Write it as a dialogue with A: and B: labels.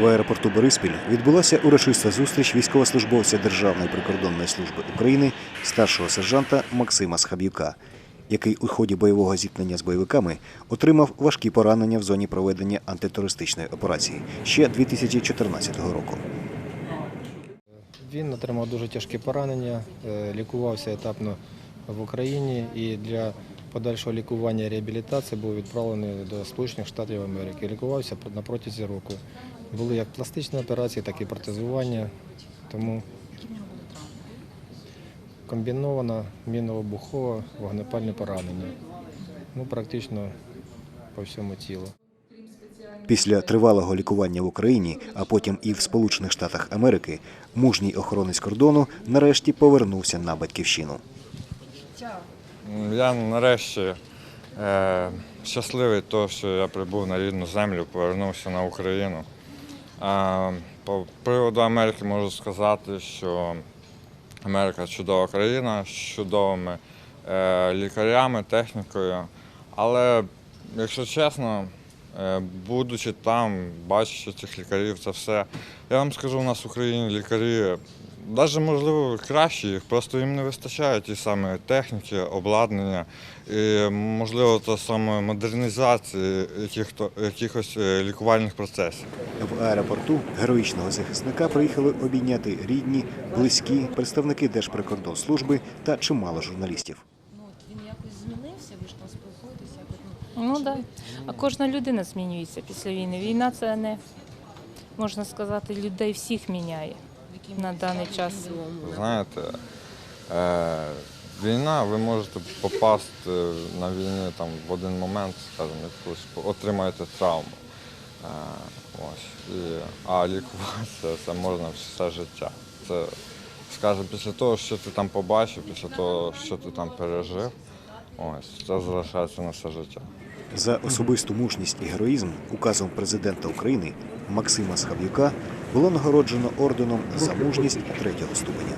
A: В аеропорту Бориспіль відбулася урочиста зустріч військовослужбовця Державної прикордонної служби України старшого сержанта Максима Схаб'юка, який у ході бойового зіткнення з бойовиками отримав важкі поранення в зоні проведення антитерористичної операції ще 2014 року.
B: Він отримав дуже тяжкі поранення, е, лікувався етапно в Україні і для подальшого лікування реабілітації був відправлений до Сполучених Штатів Америки. Лікувався на протязі року. Були як пластичні операції, так і протезування. Тому комбіновано мінно-вибухове вогнепальне поранення. Ну, практично по всьому тілу.
A: Після тривалого лікування в Україні, а потім і в Сполучених Штатах Америки, мужній охоронець кордону нарешті повернувся на батьківщину.
C: Я нарешті е, щасливий, того, що я прибув на рідну землю, повернувся на Україну. Е, по приводу Америки можу сказати, що Америка чудова країна з чудовими е, лікарями, технікою. Але, якщо чесно, е, будучи там, бачачи цих лікарів, це все, я вам скажу, у нас в Україні лікарі навіть можливо кращі їх, просто їм не вистачає ті саме техніки, обладнання і можливо то саме модернізації якихось е, лікувальних процесів.
A: В аеропорту героїчного захисника приїхали обійняти рідні, близькі, представники Держприкордонслужби та чимало журналістів.
D: Ну, от він якось змінився, ви ж там спілкуєтесь, ну,
E: так. А кожна людина змінюється після війни. Війна це не можна сказати, людей всіх міняє. На даний час.
C: Знаєте, е, війна, ви можете попасти на війні там, в один момент, скажімо, якусь отримаєте травму. Е, ось. І, а лікуватися це можна все життя. Це, скажімо, після того, що ти там побачив, після того, що ти там пережив, ось, це залишається на все життя.
A: За особисту мужність і героїзм указом президента України Максима Схаб'юка було нагороджено орденом за мужність третього ступеня.